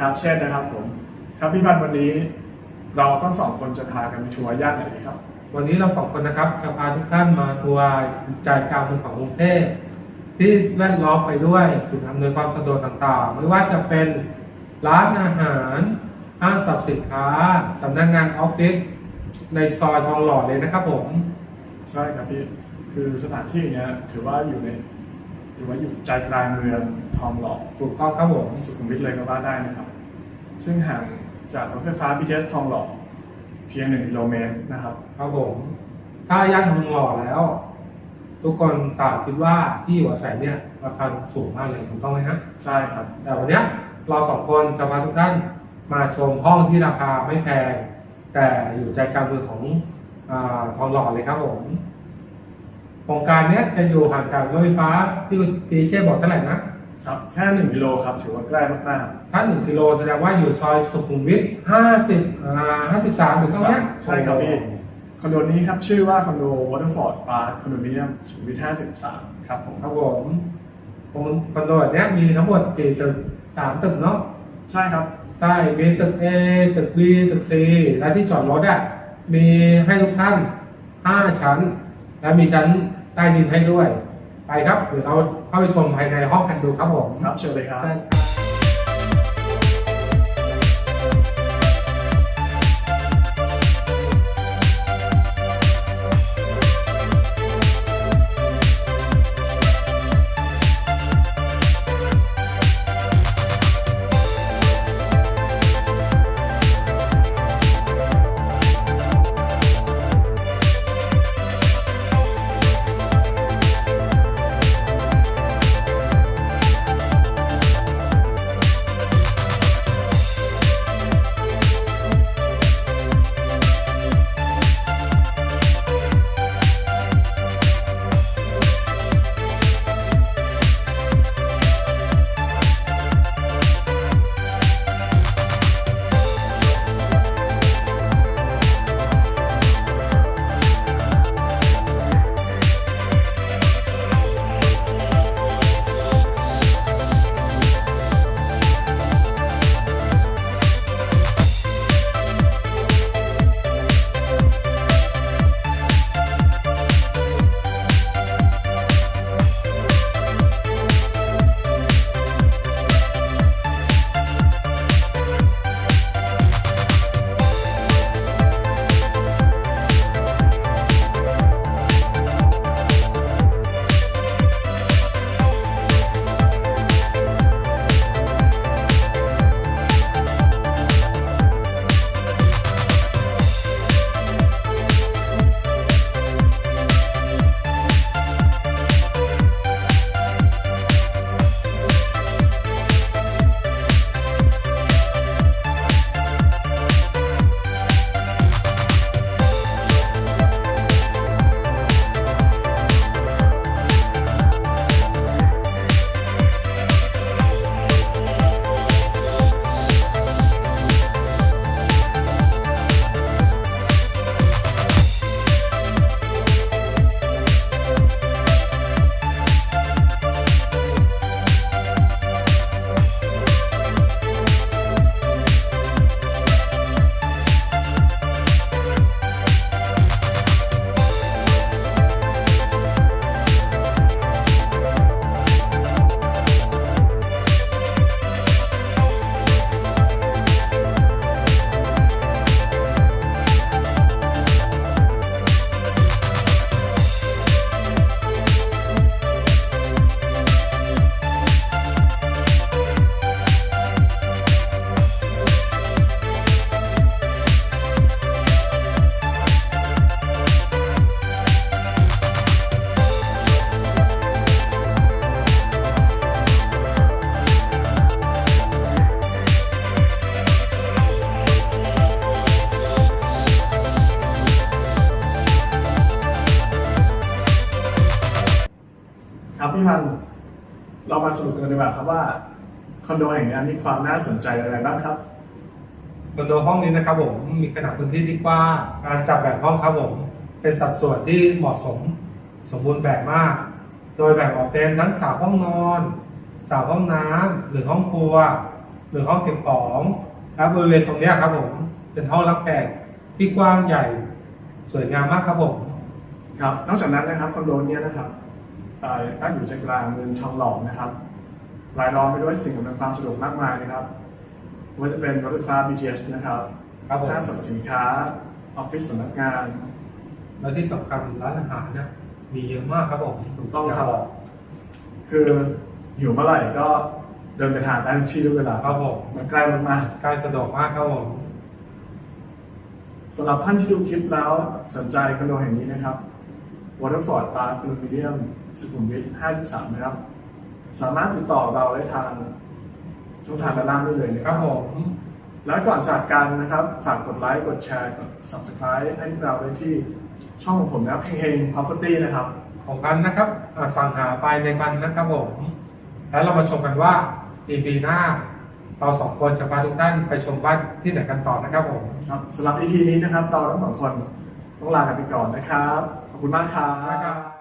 ครับสวัสดีครับ เช่นนะครับผม ครับพี่พันธ์วันนี้เราทั้งสองคนจะพากันไปทัวร์ย่านไหนดีครับ วันนี้เราสองคนนะครับจะพาทุกท่านมาทัวร์ใจกลางเมืองของกรุงเทพที่แวดล้อมไปด้วยสิ่งอำนวยความสะดวกต่างๆ ไม่ว่าจะเป็นร้านอาหารห้างสรรพสินค้าสำนักงานออฟฟิศในซอยทองหล่อเลยนะครับผม ใช่ครับพี่คือสถานที่เนี้ยถือว่าอยู่ในถือว่าอยู่ใจกลางเมืองทองหล่อถูกต้องครับผมสุขุมวิทเลยก็ว่าได้นะครับ ซึ่งห่างจากรถไฟฟ้า BTS ทองหล่อเพียงหนึ่งกิโลเมตรนะครับ ครับผมถ้าย่านทองหล่อแล้ว ทุกคนต่างคิดว่าที่อยู่อาศัยเนี่ยราคาสูงมากเลยถูกต้องไหมฮะใช่ครับ แต่วันเนี้ยเราสองคนจะพาทุกท่านมาชมห้องที่ราคาไม่แพง แต่อยู่ใจกลางเมืองของอาทองหล่อเลยครับผมโครงการเนี้ยจะอยู่ห่างจากรถไฟฟ้าที่ตีเช่บอกเท่าไหร่นะ ครับแค่หนึ่งกิโลครับถือว่าใกล้มากถ้าหนึ่งกิโลแสดงว่าอยู่ซอยสุขุมวิทห้าสิบอ่าห้าสิบสามถูกต้องไหมๆใช่ครับพี่คอนโดนี้ครับชื่อว่าคอนโด Waterford Park คอนโดมิเนียมสุขุมวิท53ครับผมครับผมคอนโดเนี้ยมีทั้งหมดกี่ตึกสามตึกเนาะใช่ครับ ใช่มีตึก A ตึก B ตึก C และที่จอดรถอะมีให้ทุกท่าน5ชั้น และมีชั้นใต้ดินให้ด้วย ไปครับเดี๋ยวเราเข้าไปชมภายในห้องกันดูครับผมครับเชิญเลยครับ ครับพี่พันธ์เรามาสรุปกันดีกว่าครับว่าคอนโดแห่งนี้มีความน่าสนใจอะไรบ้างครับคอนโดห้องนี้นะครับผมมีขนาดพื้นที่ที่กว้างการจัดแบ่งห้องครับผมเป็นสัดส่วนที่เหมาะสมสมบูรณ์แบบมาก โดยแบ่งออกเป็นทั้งสามห้องนอนสามห้องน้ำหนึ่งห้องครัวหนึ่งห้องเก็บของและบริเวณตรงเนี้ยครับผมเป็นห้องรับแขกที่กว้างใหญ่ สวยงามมากครับผมครับ นอกจากนั้นนะครับคอนโดเนี้นะครับเอ่อ ตั้งอยู่ใจกลางเมืองทองหล่อนะครับรายล้อมไปด้วยสิ่งอำนวยความสะดวกมากมายนะครับไม่ว่าจะเป็นรถไฟฟ้า BTS นะครับครับผม ห้างสรรพสินค้าออฟฟิศสำนักงาน และที่สำคัญร้านอาหารเนี่ยมีเยอะมากครับผมถูกต้องครับ ยากคือหิวเมื่อไหร่ก็เดินไปทานได้ทุกที่ทุกเวลาครับผมมันใกล้มากการสะดวกมากครับผมๆสำหรับท่านที่ดูคลิปแล้วสนใจคอนโดแห่งนี้นะครับ Waterford Park Condominium สุขุมวิท53 นะครับ สามารถติดต่อเราได้ทางช่องทางด้านล่างได้เลยนะคครัรับบผม แล้วก่อนจากกันนะครับ ฝากกดไลค์ กดแชร์ กด subscribe ให้พวกเราได้ที่ช่องของผมนะครับเฮงๆ property นะครับ ของกันนะครับอ่าสั่งหาไปในวันนะครับผม แล้วเรามาชมกันว่า EP หน้า เราสองคนจะพาทุกท่านไปชมบ้านที่ไหนกันต่อนะครับผม ครับสำหรับ EP นี้นะครับ เราทั้งสองคนต้องลากันไปก่อนนะครับขอบ คุณมากครับนะครับ